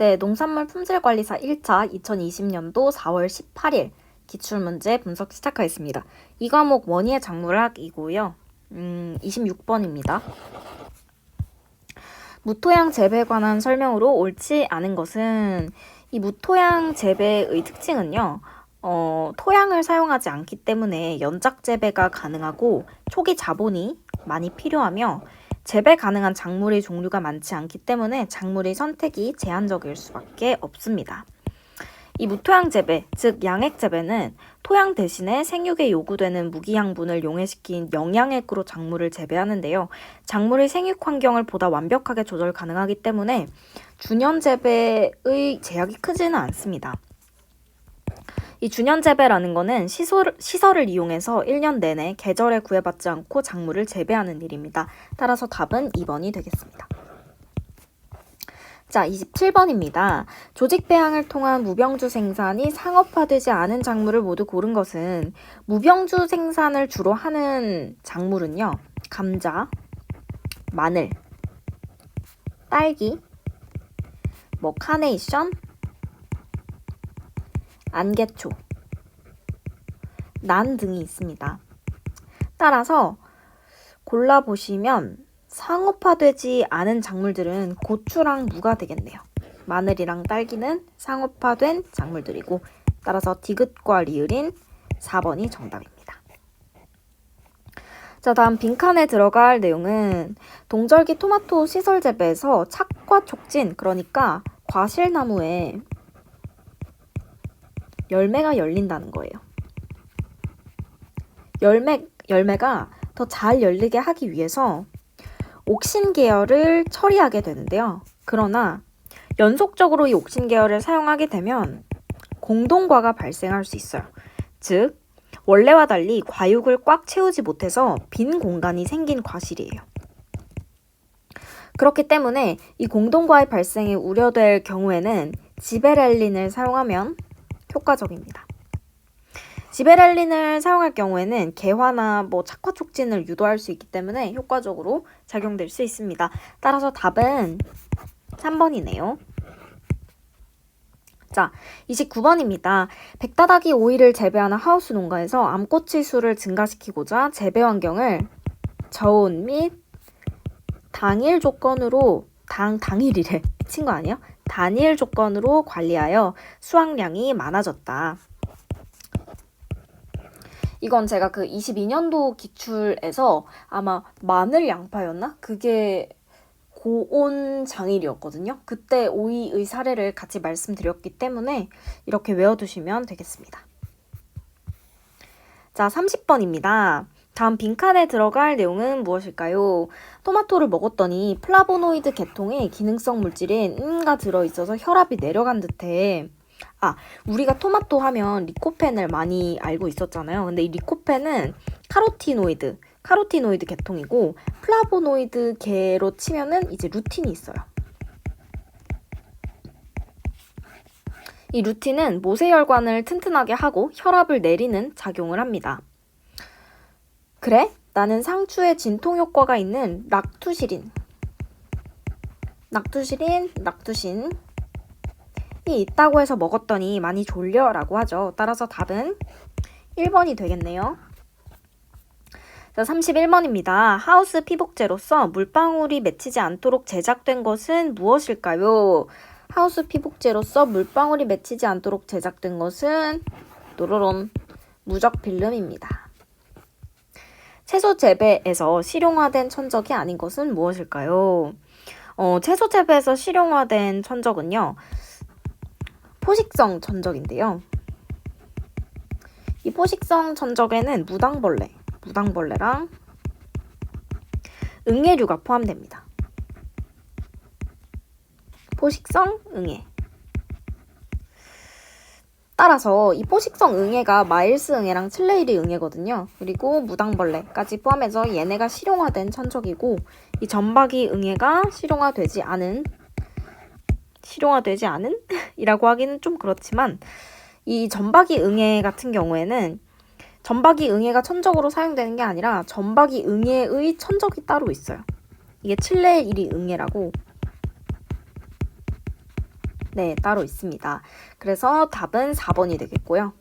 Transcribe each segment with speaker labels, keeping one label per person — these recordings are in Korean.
Speaker 1: 네, 농산물 품질관리사 1차 2020년도 4월 18일 기출문제 분석 시작하겠습니다. 이 과목 원예 작물학이고요. 음, 26번입니다. 무토양 재배에 관한 설명으로 옳지 않은 것은 이 무토양 재배의 특징은요. 어, 토양을 사용하지 않기 때문에 연작 재배가 가능하고 초기 자본이 많이 필요하며 재배 가능한 작물의 종류가 많지 않기 때문에 작물의 선택이 제한적일 수밖에 없습니다. 이 무토양 재배, 즉 양액 재배는 토양 대신에 생육에 요구되는 무기양분을 용해시킨 영양액으로 작물을 재배하는데요. 작물의 생육 환경을 보다 완벽하게 조절 가능하기 때문에 주년 재배의 제약이 크지는 않습니다. 이 주년 재배라는 거는 시설, 시설을 이용해서 1년 내내 계절에 구애받지 않고 작물을 재배하는 일입니다. 따라서 답은 2번이 되겠습니다. 자, 27번입니다. 조직 배양을 통한 무병주 생산이 상업화되지 않은 작물을 모두 고른 것은 무병주 생산을 주로 하는 작물은요. 감자, 마늘, 딸기, 뭐 카네이션, 안개초, 난 등이 있습니다. 따라서 골라보시면 상업화되지 않은 작물들은 고추랑 무가 되겠네요. 마늘이랑 딸기는 상업화된 작물들이고 따라서 디귿과 리을인 4번이 정답입니다. 자, 다음 빈칸에 들어갈 내용은 동절기 토마토 시설 재배에서 착과 촉진, 그러니까 과실나무에 열매가 열린다는 거예요. 열매, 열매가 더 잘 열리게 하기 위해서 옥신 계열을 처리하게 되는데요. 그러나 연속적으로 이 옥신 계열을 사용하게 되면 공동과가 발생할 수 있어요. 즉, 원래와 달리 과육을 꽉 채우지 못해서 빈 공간이 생긴 과실이에요. 그렇기 때문에 이 공동과의 발생이 우려될 경우에는 지베렐린을 사용하면 효과적입니다. 지베랄린을 사용할 경우에는 개화나 뭐 착화 촉진을 유도할 수 있기 때문에 효과적으로 작용될 수 있습니다. 따라서 답은 3번이네요. 자, 29번입니다. 백다닥이 오이를 재배하는 하우스 농가에서 암꽃의 수를 증가시키고자 재배 환경을 저온 및 당일 조건으로 당 당일이래 친거아니에요 단일 조건으로 관리하여 수확량이 많아졌다. 이건 제가 그 22년도 기출에서 아마 마늘 양파였나? 그게 고온 장일이었거든요. 그때 오이의 사례를 같이 말씀드렸기 때문에 이렇게 외워두시면 되겠습니다. 자, 30번입니다. 다음 빈칸에 들어갈 내용은 무엇일까요? 토마토를 먹었더니 플라보노이드 계통의 기능성 물질인 음가 들어있어서 혈압이 내려간 듯해. 아, 우리가 토마토 하면 리코펜을 많이 알고 있었잖아요. 근데 이 리코펜은 카로티노이드, 카로티노이드 계통이고 플라보노이드 계로 치면은 이제 루틴이 있어요. 이 루틴은 모세혈관을 튼튼하게 하고 혈압을 내리는 작용을 합니다. 그래? 나는 상추에 진통 효과가 있는 낙투시린낙투시린낙투신이 있다고 해서 먹었더니 많이 졸려 라고 하죠. 따라서 답은 1번이 되겠네요. 자, 31번입니다. 하우스 피복제로서 물방울이 맺히지 않도록 제작된 것은 무엇일까요? 하우스 피복제로서 물방울이 맺히지 않도록 제작된 것은 노로롬 무적 필름입니다. 채소 재배에서 실용화된 천적이 아닌 것은 무엇일까요? 어, 채소 재배에서 실용화된 천적은요, 포식성 천적인데요. 이 포식성 천적에는 무당벌레, 무당벌레랑 응애류가 포함됩니다. 포식성 응애. 따라서 이 포식성 응애가 마일스 응애랑 칠레일이 응애거든요. 그리고 무당벌레까지 포함해서 얘네가 실용화된 천적이고 이 점박이 응애가 실용화되지 않은 실용화되지 않은? 이라고 하기는 좀 그렇지만 이 점박이 응애 같은 경우에는 점박이 응애가 천적으로 사용되는 게 아니라 점박이 응애의 천적이 따로 있어요. 이게 칠레일이 응애라고 네, 따로 있습니다. 그래서 답은 4번이 되겠고요.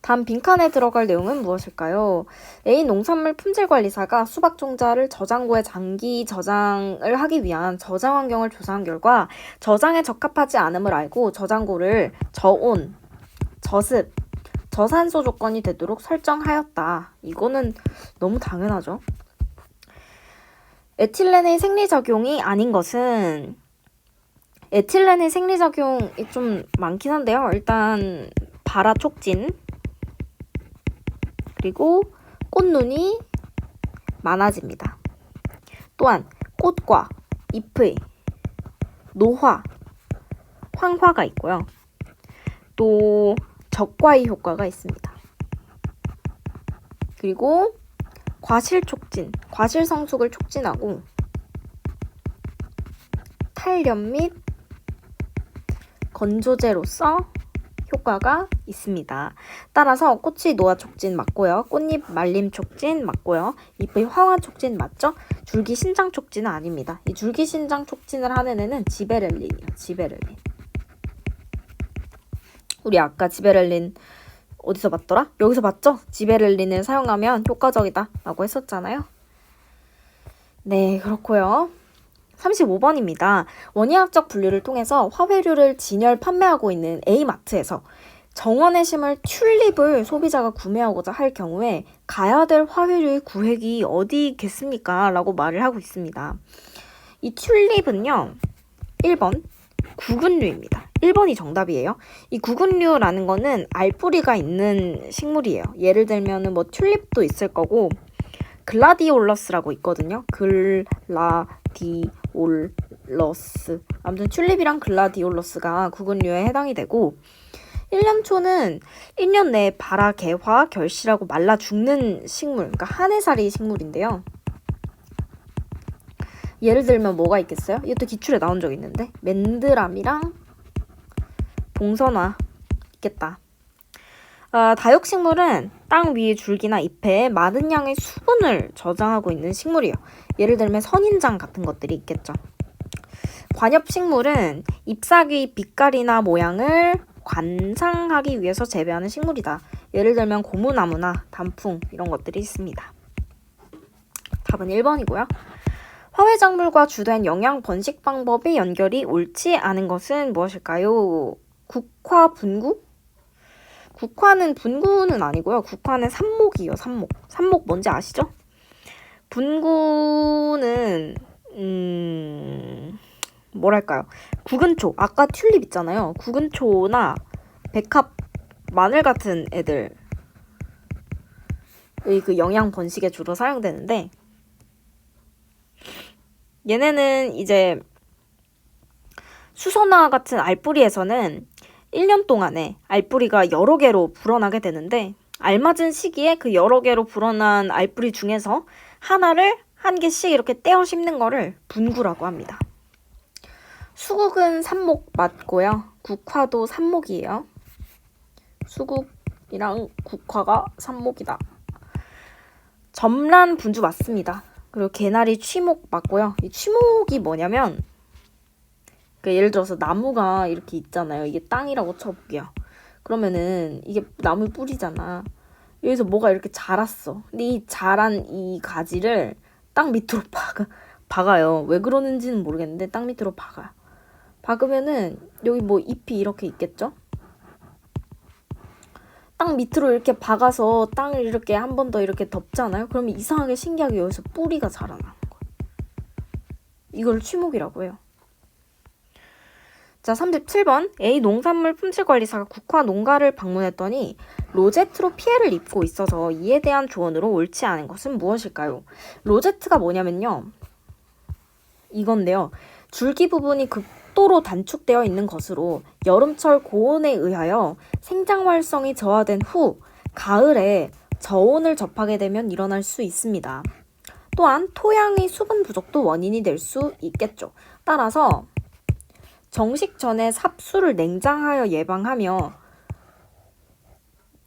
Speaker 1: 다음 빈칸에 들어갈 내용은 무엇일까요? A 농산물 품질 관리사가 수박 종자를 저장고에 장기 저장을 하기 위한 저장 환경을 조사한 결과 저장에 적합하지 않음을 알고 저장고를 저온, 저습, 저산소 조건이 되도록 설정하였다. 이거는 너무 당연하죠. 에틸렌의 생리작용이 아닌 것은 에틸렌의 생리작용이 좀 많긴 한데요. 일단 발아 촉진 그리고 꽃눈이 많아집니다. 또한 꽃과 잎의 노화, 황화가 있고요. 또 적과의 효과가 있습니다. 그리고 과실 촉진, 과실 성숙을 촉진하고 탈련 및 건조제로서 효과가 있습니다. 따라서 꽃이 노화 촉진 맞고요. 꽃잎 말림 촉진 맞고요. 잎의 화화 촉진 맞죠? 줄기 신장 촉진은 아닙니다. 이 줄기 신장 촉진을 하는 애는 지베렐린이요. 에 지베렐린. 우리 아까 지베렐린 어디서 봤더라? 여기서 봤죠? 지베렐린을 사용하면 효과적이다라고 했었잖아요. 네, 그렇고요. 35번입니다. 원예학적 분류를 통해서 화훼류를 진열 판매하고 있는 A마트에서 정원의 심을 튤립을 소비자가 구매하고자 할 경우에 가야 될 화훼류의 구획이 어디겠습니까? 있 라고 말을 하고 있습니다. 이 튤립은요, 1번, 구근류입니다. 1번이 정답이에요. 이 구근류라는 거는 알뿌리가 있는 식물이에요. 예를 들면 뭐 튤립도 있을 거고, 글라디올러스라고 있거든요. 글라디 글라디올러스. 아무튼 튤립이랑 글라디올러스가 구근류에 해당이 되고 일년초는 1년 내에 발아 개화 결실하고 말라 죽는 식물, 그러니까 한해살이 식물인데요. 예를 들면 뭐가 있겠어요? 이것도 기출에 나온 적 있는데 맨드람이랑 봉선화 있겠다. 아, 다육식물은 땅 위의 줄기나 잎에 많은 양의 수분을 저장하고 있는 식물이에요. 예를 들면 선인장 같은 것들이 있겠죠. 관엽식물은 잎사귀 빛깔이나 모양을 관상하기 위해서 재배하는 식물이다. 예를 들면 고무나무나 단풍 이런 것들이 있습니다. 답은 1번이고요. 화훼작물과 주된 영양 번식 방법의 연결이 옳지 않은 것은 무엇일까요? 국화 분구? 국화는 분구는 아니고요. 국화는 삽목이요삽목 삽목 뭔지 아시죠? 분구는음 뭐랄까요 구근초 아까 튤립 있잖아요 구근초나 백합 마늘 같은 애들의 그 영양 번식에 주로 사용되는데 얘네는 이제 수소나 같은 알뿌리에서는 1년 동안에 알뿌리가 여러 개로 불어나게 되는데 알맞은 시기에 그 여러 개로 불어난 알뿌리 중에서 하나를 한 개씩 이렇게 떼어 씹는 거를 분구라고 합니다. 수국은 삽목 맞고요. 국화도 삽목이에요. 수국이랑 국화가 삽목이다. 점란 분주 맞습니다. 그리고 개나리 취목 맞고요. 이 취목이 뭐냐면 그 예를 들어서 나무가 이렇게 있잖아요. 이게 땅이라고 쳐볼게요. 그러면은 이게 나무 뿌리잖아. 여기서 뭐가 이렇게 자랐어. 근데 이 자란 이 가지를 땅 밑으로 박아, 박아요. 왜 그러는지는 모르겠는데 땅 밑으로 박아. 박으면은 여기 뭐 잎이 이렇게 있겠죠? 땅 밑으로 이렇게 박아서 땅을 이렇게 한 번 더 이렇게 덮잖아요. 그러면 이상하게 신기하게 여기서 뿌리가 자라나는 거예요. 이걸 취목이라고 해요. 자, 37번 A 농산물 품질관리사가 국화 농가를 방문했더니 로제트로 피해를 입고 있어서 이에 대한 조언으로 옳지 않은 것은 무엇일까요? 로제트가 뭐냐면요. 이건데요. 줄기 부분이 극도로 단축되어 있는 것으로 여름철 고온에 의하여 생장 활성이 저하된 후 가을에 저온을 접하게 되면 일어날 수 있습니다. 또한 토양의 수분 부족도 원인이 될 수 있겠죠. 따라서 정식 전에 삽수를 냉장하여 예방하며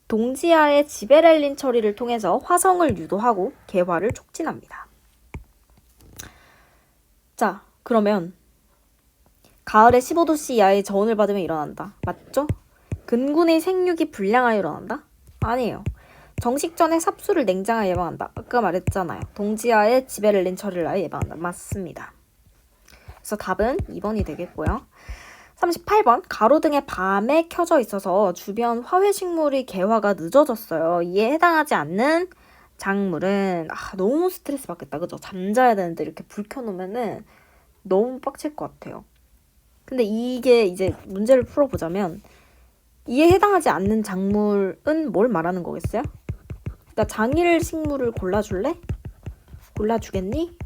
Speaker 1: 동지하의 지베렐린 처리를 통해서 화성을 유도하고 개화를 촉진합니다. 자, 그러면 가을에 15도씨 이하의 저온을 받으면 일어난다. 맞죠? 근군의 생육이 불량하여 일어난다? 아니에요. 정식 전에 삽수를 냉장하여 예방한다. 아까 말했잖아요. 동지하의 지베렐린 처리를 아예 예방한다. 맞습니다. 그래서 답은 2번이 되겠고요. 38번 가로등에 밤에 켜져 있어서 주변 화훼식물이 개화가 늦어졌어요. 이에 해당하지 않는 작물은 아, 너무 스트레스 받겠다. 그죠? 잠자야 되는데 이렇게 불 켜놓으면은 너무 빡칠 것 같아요. 근데 이게 이제 문제를 풀어보자면 이에 해당하지 않는 작물은 뭘 말하는 거겠어요? 그러니까 장일 식물을 골라줄래? 골라주겠니?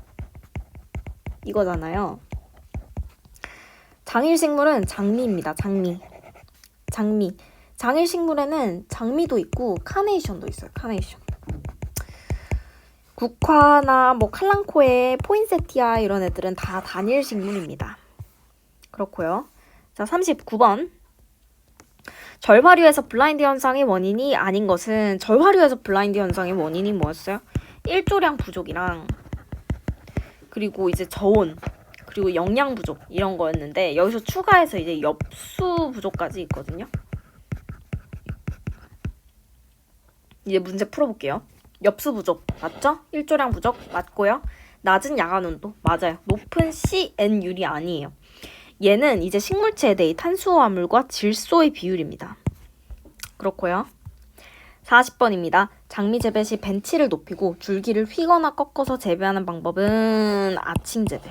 Speaker 1: 이거잖아요. 장일 식물은 장미입니다. 장미. 장미. 장일 식물에는 장미도 있고 카네이션도 있어요. 카네이션. 국화나 뭐 칼랑코에 포인세티아 이런 애들은 다 단일 식물입니다. 그렇고요. 자, 39번. 절화류에서 블라인드 현상의 원인이 아닌 것은 절화류에서 블라인드 현상의 원인이 뭐였어요? 일조량 부족이랑 그리고 이제 저온 그리고 영양 부족 이런 거였는데 여기서 추가해서 이제 엽수 부족까지 있거든요. 이제 문제 풀어볼게요. 엽수 부족 맞죠? 일조량 부족 맞고요. 낮은 야간 온도 맞아요. 높은 CN율이 아니에요. 얘는 이제 식물체에 대해 탄수화물과 질소의 비율입니다. 그렇고요. 40번입니다. 장미 재배 시 벤치를 높이고 줄기를 휘거나 꺾어서 재배하는 방법은 아침 재배.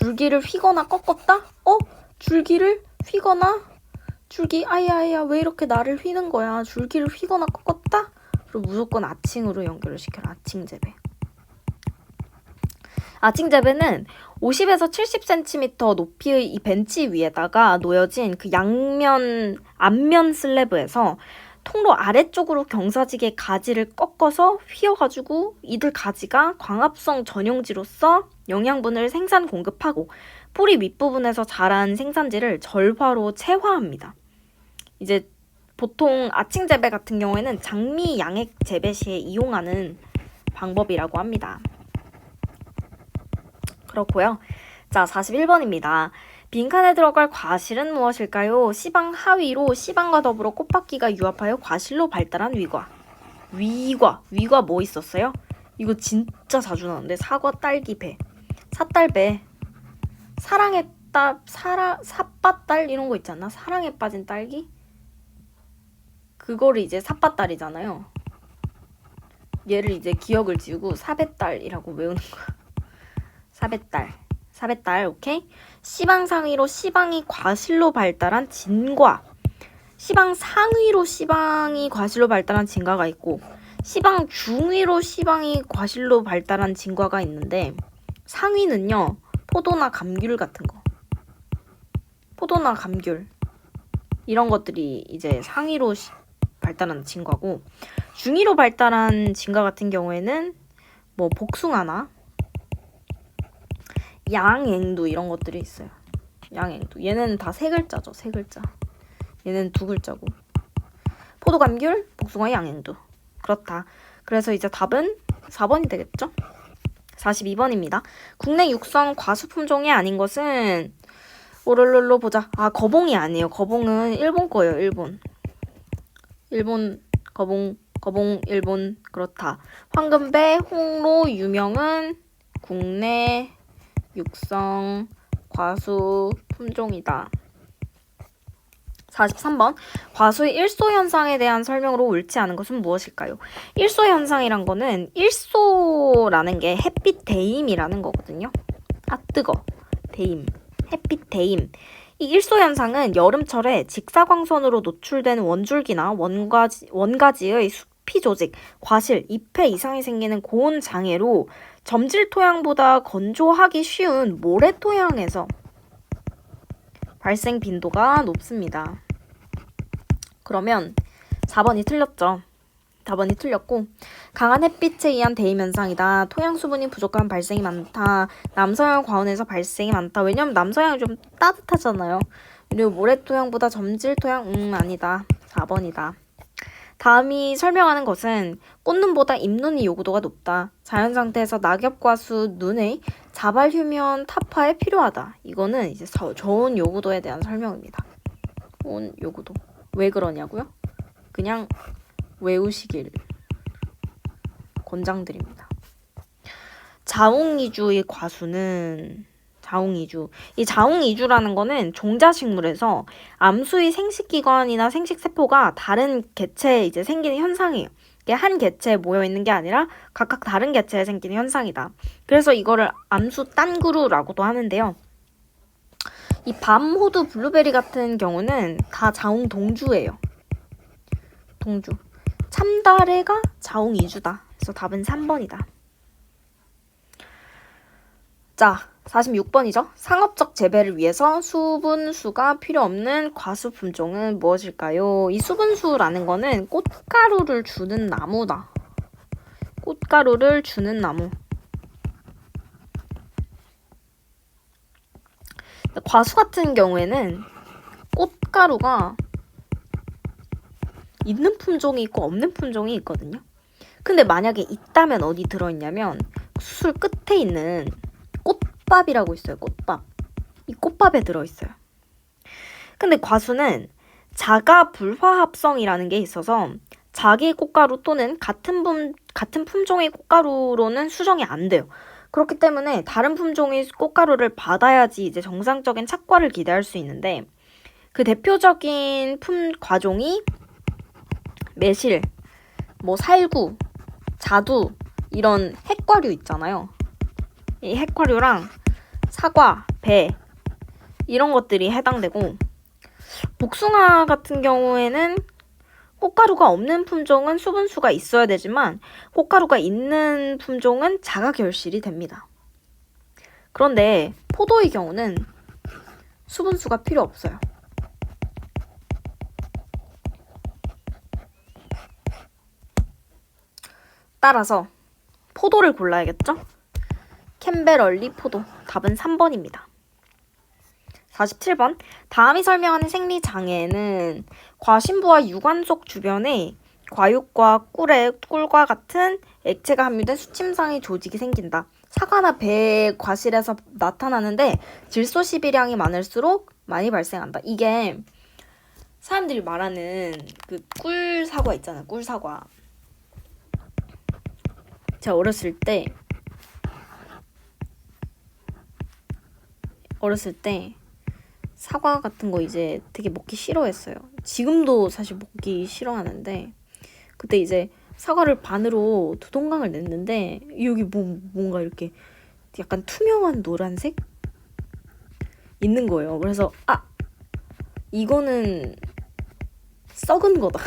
Speaker 1: 줄기를 휘거나 꺾었다? 어? 줄기를 휘거나? 줄기 아야아야 왜 이렇게 나를 휘는 거야? 줄기를 휘거나 꺾었다? 그럼 무조건 아칭으로 연결을 시켜라. 아칭 제배 아칭 제배는 50에서 70cm 높이의 이 벤치 위에다가 놓여진 그 양면 앞면 슬래브에서 통로 아래쪽으로 경사지게 가지를 꺾어서 휘어가지고 이들 가지가 광합성 전용지로서 영양분을 생산 공급하고 뿌리 윗부분에서 자란 생산지를 절화로 채화합니다. 이제 보통 아칭 재배 같은 경우에는 장미 양액 재배 시에 이용하는 방법이라고 합니다. 그렇고요. 자, 41번입니다. 빈칸에 들어갈 과실은 무엇일까요? 시방 하위로 시방과 더불어 꽃바퀴가 유합하여 과실로 발달한 위과. 위과. 위과 뭐 있었어요? 이거 진짜 자주 나오는데 사과, 딸기, 배. 사딸배. 사랑의 딸, 사라, 사빠딸 이런 거있잖아 사랑에 빠진 딸기? 그거를 이제 사빠딸이잖아요. 얘를 이제 기억을 지우고 사배딸이라고 외우는 거야. 사배딸. 사배딸, 오케이? 시방상위로 시방이 과실로 발달한 진과 시방 상위로 시방이 과실로 발달한 진과가 있고 시방 중위로 시방이 과실로 발달한 진과가 있는데 상위는요 포도나 감귤 같은 거 포도나 감귤 이런 것들이 이제 상위로 발달한 진과고 중위로 발달한 진과 같은 경우에는 뭐 복숭아나 양앵도 이런 것들이 있어요. 양앵도 얘는 다 세 글자죠. 세 글자. 얘는 두 글자고. 포도 감귤, 복숭아, 양앵도 그렇다. 그래서 이제 답은 4번이 되겠죠? 42번입니다. 국내 육성 과수 품종이 아닌 것은 오롤롤로 보자. 아, 거봉이 아니에요. 거봉은 일본 거예요. 일본. 일본 거봉 거봉 일본 그렇다. 황금배, 홍로, 유명은 국내 육성, 과수, 품종이다. 43번 과수의 일소 현상에 대한 설명으로 옳지 않은 것은 무엇일까요? 일소 현상이란 거는 일소라는 게 햇빛 대임이라는 거거든요. 아 뜨거. 대임. 햇빛 대임. 이 일소 현상은 여름철에 직사광선으로 노출된 원줄기나 원가지 원가지의 숲피 조직, 과실, 잎에 이상이 생기는 고온 장애로 점질 토양보다 건조하기 쉬운 모래 토양에서 발생 빈도가 높습니다. 그러면 4번이 틀렸죠. 4번이 틀렸고 강한 햇빛에 의한 대임 현상이다. 토양 수분이 부족한 발생이 많다. 남서양 과온에서 발생이 많다. 왜냐면 남서양이 좀 따뜻하잖아요. 그리고 모래 토양보다 점질 토양 음 아니다. 4번이다. 다음이 설명하는 것은 꽃눈보다 입눈이 요구도가 높다. 자연 상태에서 낙엽과 수, 눈의 자발 휴면 타파에 필요하다. 이거는 이제 저, 저온 요구도에 대한 설명입니다. 온 요구도. 왜 그러냐고요? 그냥 외우시길 권장드립니다. 자웅이주의 과수는 자웅이주. 이 자웅이주라는 거는 종자식물에서 암수의 생식기관이나 생식세포가 다른 개체에 이제 생기는 현상이에요. 이게 한 개체에 모여 있는 게 아니라 각각 다른 개체에 생기는 현상이다. 그래서 이거를 암수 딴그루라고도 하는데요. 이 밤호두 블루베리 같은 경우는 다 자웅 동주예요. 동주. 참다래가 자웅 이주다. 그래서 답은 3번이다. 자, 46번이죠. 상업적 재배를 위해서 수분수가 필요 없는 과수 품종은 무엇일까요? 이 수분수라는 거는 꽃가루를 주는 나무다. 꽃가루를 주는 나무. 과수 같은 경우에는 꽃가루가 있는 품종이 있고 없는 품종이 있거든요. 근데 만약에 있다면 어디 들어있냐면 수술 끝에 있는 꽃밥이라고 있어요. 꽃밥. 이 꽃밥에 들어있어요. 근데 과수는 자가 불화합성이라는 게 있어서 자기 꽃가루 또는 같은 품, 같은 품종의 꽃가루로는 수정이 안 돼요. 그렇기 때문에 다른 품종의 꽃가루를 받아야지 이제 정상적인 착과를 기대할 수 있는데 그 대표적인 품 과종이 매실, 뭐 살구, 자두 이런 핵과류 있잖아요. 이해커류랑 사과, 배 이런 것들이 해당되고 복숭아 같은 경우에는 꽃가루가 없는 품종은 수분수가 있어야 되지만 꽃가루가 있는 품종은 자가 결실이 됩니다. 그런데 포도의 경우는 수분수가 필요 없어요. 따라서 포도를 골라야겠죠? 캠베럴리 포도. 답은 3번입니다. 47번. 다음이 설명하는 생리 장애는 과신부와 유관속 주변에 과육과 꿀의 꿀과 같은 액체가 함유된 수침상의 조직이 생긴다. 사과나 배의 과실에서 나타나는데 질소 시비량이 많을수록 많이 발생한다. 이게 사람들이 말하는 그 꿀 사과 있잖아요. 꿀 사과. 제가 어렸을 때 어렸을 때 사과 같은 거 이제 되게 먹기 싫어했어요. 지금도 사실 먹기 싫어하는데 그때 이제 사과를 반으로 두 동강을 냈는데 여기 뭐, 뭔가 이렇게 약간 투명한 노란색 있는 거예요. 그래서 아 이거는 썩은 거다.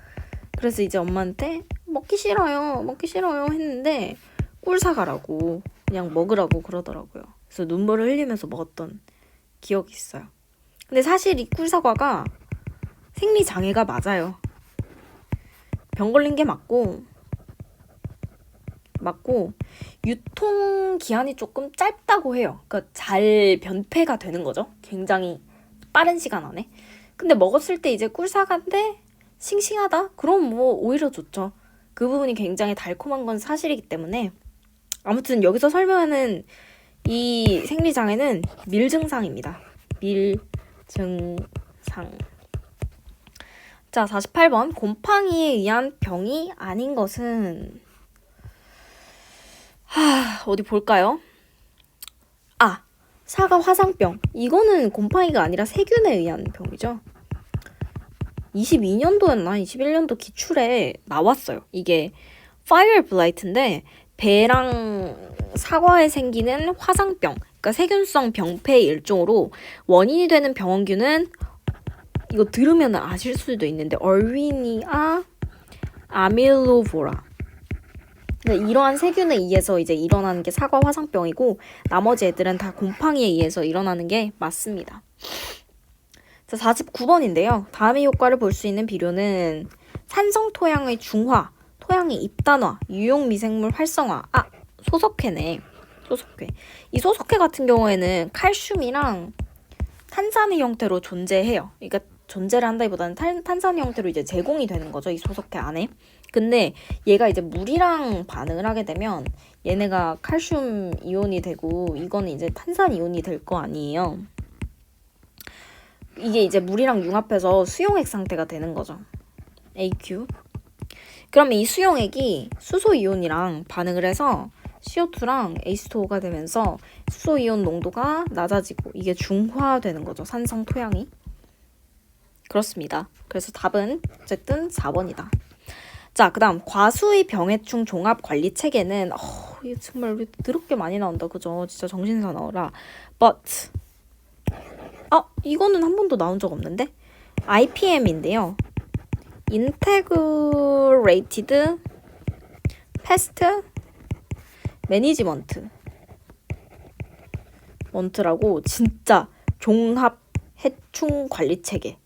Speaker 1: 그래서 이제 엄마한테 먹기 싫어요, 먹기 싫어요 했는데 꿀 사가라고 그냥 먹으라고 그러더라고요. 그래서 눈물을 흘리면서 먹었던 기억이 있어요. 근데 사실 이 꿀사과가 생리 장애가 맞아요. 병 걸린 게 맞고 맞고 유통 기한이 조금 짧다고 해요. 그러니까 잘 변폐가 되는 거죠. 굉장히 빠른 시간 안에. 근데 먹었을 때 이제 꿀사과인데 싱싱하다? 그럼 뭐 오히려 좋죠. 그 부분이 굉장히 달콤한 건 사실이기 때문에 아무튼 여기서 설명하는 이 생리장애는 밀증상입니다. 밀증상. 자, 48번. 곰팡이에 의한 병이 아닌 것은 하, 어디 볼까요? 아, 사과 화상병. 이거는 곰팡이가 아니라 세균에 의한 병이죠. 22년도였나 21년도 기출에 나왔어요. 이게 파이어 블라이트인데 배랑 사과에 생기는 화상병, 그러니까 세균성 병폐의 일종으로 원인이 되는 병원균은 이거 들으면 아실 수도 있는데 얼위니아 아밀로보라. 이러한 세균에 의해서 이제 일어나는 게 사과 화상병이고 나머지 애들은 다 곰팡이에 의해서 일어나는 게 맞습니다. 자, 49번인데요. 다음의 효과를 볼 수 있는 비료는 산성 토양의 중화, 토양의 입단화, 유용 미생물 활성화, 아, 소석회네. 소석회. 이 소석회 같은 경우에는 칼슘이랑 탄산의 형태로 존재해요. 그러니까 존재를 한다기보다는 탄, 탄산 형태로 이제 제공이 되는 거죠. 이 소석회 안에. 근데 얘가 이제 물이랑 반응을 하게 되면 얘네가 칼슘 이온이 되고 이거는 이제 탄산 이온이 될 거 아니에요. 이게 이제 물이랑 융합해서 수용액 상태가 되는 거죠. AQ. 그럼 이 수용액이 수소이온이랑 반응을 해서 CO2랑 H2O가 되면서 수소이온 농도가 낮아지고 이게 중화되는 거죠. 산성 토양이. 그렇습니다. 그래서 답은 어쨌든 4번이다. 자, 그 다음, 과수의 병해충 종합 관리 체계는, 어, 이게 정말 왜 더럽게 많이 나온다, 그죠? 진짜 정신사 나오라. But, 어, 이거는 한 번도 나온 적 없는데? IPM인데요. 인테그레이티드 패스트 매니지먼트 먼트라고 진짜 종합 해충 관리 체계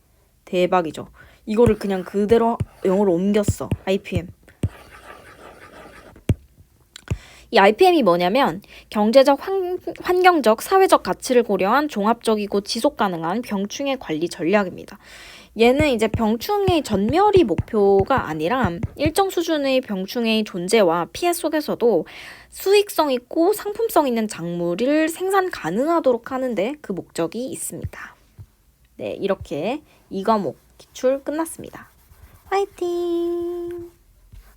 Speaker 1: 대박이죠. 이거를 그냥 그대로 영어로 옮겼어. IPM. 이 IPM이 뭐냐면 경제적, 환, 환경적, 사회적 가치를 고려한 종합적이고 지속 가능한 병충해 관리 전략입니다. 얘는 이제 병충해 전멸이 목표가 아니라 일정 수준의 병충해 존재와 피해 속에서도 수익성 있고 상품성 있는 작물을 생산 가능하도록 하는데 그 목적이 있습니다. 네, 이렇게 이 과목 기출 끝났습니다. 화이팅!